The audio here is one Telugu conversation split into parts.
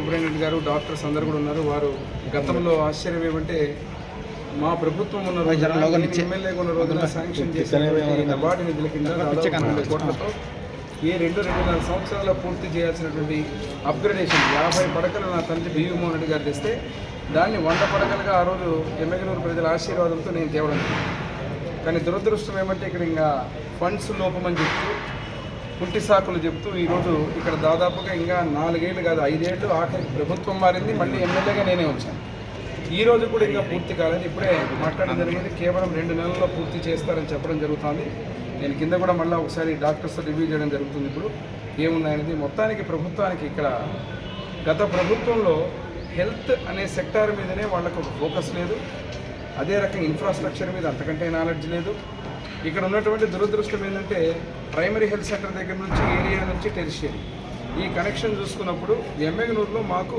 డాక్టర్స్ అందరు కూడా ఉన్నారు వారు గతంలో ఆశ్చర్యం ఏమంటే మా ప్రభుత్వం ఉన్న రోజున నేను ఎమ్మెల్యేగా ఉన్న రోజున శాంక్షన్ చేసిన అవార్డు నిధుల కింద కోట్లతో ఈ రెండు రెండున్నర సంవత్సరాల్లో పూర్తి చేయాల్సినటువంటి అప్గ్రేడేషన్ యాభై పడకలు నా తండ్రి బివి మోహన్ రెడ్డి గారు తెస్తే దాన్ని వంద పడకలుగా ఆ రోజు ఎమ్మెగనూరు ప్రజల ఆశీర్వాదంతో నేను తేవడం. కానీ దురదృష్టం ఏమంటే ఇక్కడ ఇంకా ఫండ్స్ లోపమని చెప్తూ పుట్టి సాకులు చెప్తూ ఈరోజు ఇక్కడ దాదాపుగా ఇంకా నాలుగేళ్ళు కాదు ఐదేళ్ళు ఆఖరి ప్రభుత్వం మారింది మళ్ళీ ఎమ్మెల్యేగా నేనే వచ్చాను. ఈ రోజు కూడా ఇంకా పూర్తి కాలేదు. ఇప్పుడే మాట్లాడడం జరిగింది కేవలం రెండు నెలల్లో పూర్తి చేస్తారని చెప్పడం జరుగుతుంది. నేను కింద కూడా మళ్ళీ ఒకసారి డాక్టర్స్ రివ్యూ చేయడం జరుగుతుంది ఇప్పుడు. ఏమున్నాయనేది మొత్తానికి ప్రభుత్వానికి ఇక్కడ గత ప్రభుత్వంలో హెల్త్ అనే సెక్టార్ మీదనే వాళ్ళకు ఫోకస్ లేదు. అదే రకంగా ఇన్ఫ్రాస్ట్రక్చర్ మీద అంతకంటే నాలెడ్జ్ లేదు. ఇక్కడ ఉన్నటువంటి దురదృష్టం ఏంటంటే ప్రైమరీ హెల్త్ సెంటర్ దగ్గర నుంచి ఏరియా నుంచి టెరిషియరీ. ఈ కనెక్షన్ చూసుకున్నప్పుడు ఎమ్మెగనూరులో మాకు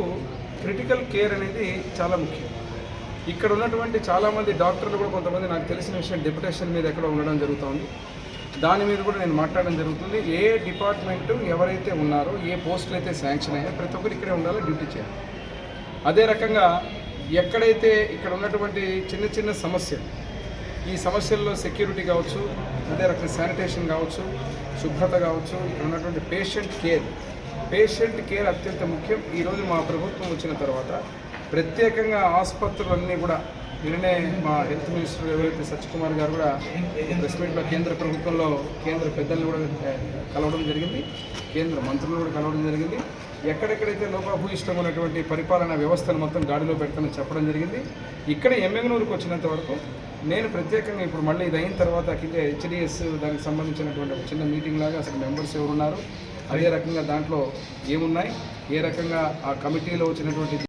క్రిటికల్ కేర్ అనేది చాలా ముఖ్యం. ఇక్కడ ఉన్నటువంటి చాలామంది డాక్టర్లు కూడా కొంతమంది నాకు తెలిసిన విషయం డిప్యుటేషన్ మీద ఎక్కడ ఉండడం జరుగుతుంది. దాని మీద కూడా నేను మాట్లాడడం జరుగుతుంది. ఏ డిపార్ట్మెంట్ ఎవరైతే ఉన్నారో ఏ పోస్టులు అయితే శాంక్షన్ అయ్యాయో ప్రతి ఒక్కరు ఇక్కడే ఉండాలో డ్యూటీ చేయాలి. అదే రకంగా ఎక్కడైతే ఇక్కడ ఉన్నటువంటి చిన్న చిన్న సమస్యలు ఈ సమస్యల్లో సెక్యూరిటీ కావచ్చు అదే రకమైన శానిటేషన్ కావచ్చు శుభ్రత కావచ్చు ఇక్కడ ఉన్నటువంటి పేషెంట్ కేర్ పేషెంట్ కేర్ అత్యంత ముఖ్యం. ఈరోజు మా ప్రభుత్వం వచ్చిన తర్వాత ప్రత్యేకంగా ఆసుపత్రులన్నీ కూడా నిన్ననే మా హెల్త్ మినిస్టర్ ఎవరైతే సత్యకుమార్ గారు కూడా ప్రెస్ మీట్లో కేంద్ర ప్రభుత్వంలో కేంద్ర పెద్దలను కూడా కలవడం జరిగింది. కేంద్ర మంత్రులను కూడా కలవడం జరిగింది. ఎక్కడెక్కడైతే లోపభూయిష్టం ఉన్నటువంటి పరిపాలనా వ్యవస్థను మొత్తం గాడిలో పెడతానని చెప్పడం జరిగింది. ఇక్కడ ఎమ్మెగనూరుకు వచ్చినంత వరకు నేను ప్రత్యేకంగా ఇప్పుడు మళ్ళీ ఇది అయిన తర్వాత కింద హెచ్డిఎస్ దానికి సంబంధించినటువంటి ఒక చిన్న మీటింగ్ లాగా అసలు మెంబర్స్ ఎవరున్నారు? అదే రకంగా దాంట్లో ఏమున్నాయి? ఏ రకంగా ఆ కమిటీలో వచ్చినటువంటి